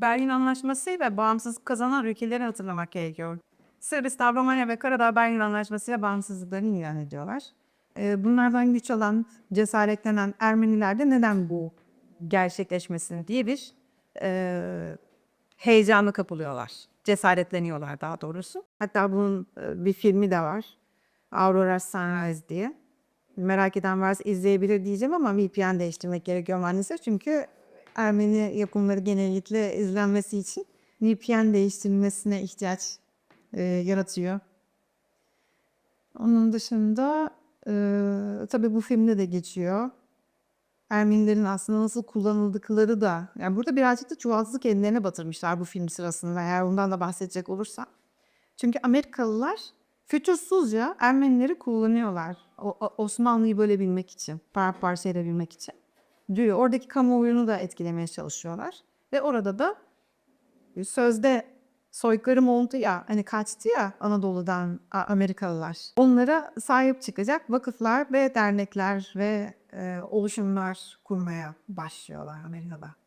Berlin Anlaşması ve bağımsızlık kazanan ülkeleri hatırlamak gerekiyor. Sırbistan, Romanya ve Karadağ Berlin Anlaşması ile bağımsızlıklarını ilan ediyorlar. Ee, bunlardan güç alan, cesaretlenen Ermeniler de neden bu gerçekleşmesin diye bir e, heyecanı kapılıyorlar. Cesaretleniyorlar daha doğrusu. Hatta bunun e, bir filmi de var. Aurora Sunrise diye. Merak eden varsa izleyebilir diyeceğim ama VPN değiştirmek gerekiyor maalesef. Çünkü Ermeni yapımları genellikle izlenmesi için VPN değiştirilmesine ihtiyaç e, yaratıyor. Onun dışında e, tabii bu filmde de geçiyor. Ermenilerin aslında nasıl kullanıldıkları da yani burada birazcık da çuvaldızlık ellerine batırmışlar bu film sırasında eğer ondan da bahsedecek olursam. Çünkü Amerikalılar fütursuzca Ermenileri kullanıyorlar. O, Osmanlı'yı bölebilmek için, paramparça edebilmek için. Diyor. Oradaki kamuoyunu da etkilemeye çalışıyorlar. Ve orada da sözde soykırım oldu ya, hani kaçtı ya Anadolu'dan Amerikalılar. Onlara sahip çıkacak vakıflar ve dernekler ve e, oluşumlar kurmaya başlıyorlar Amerika'da.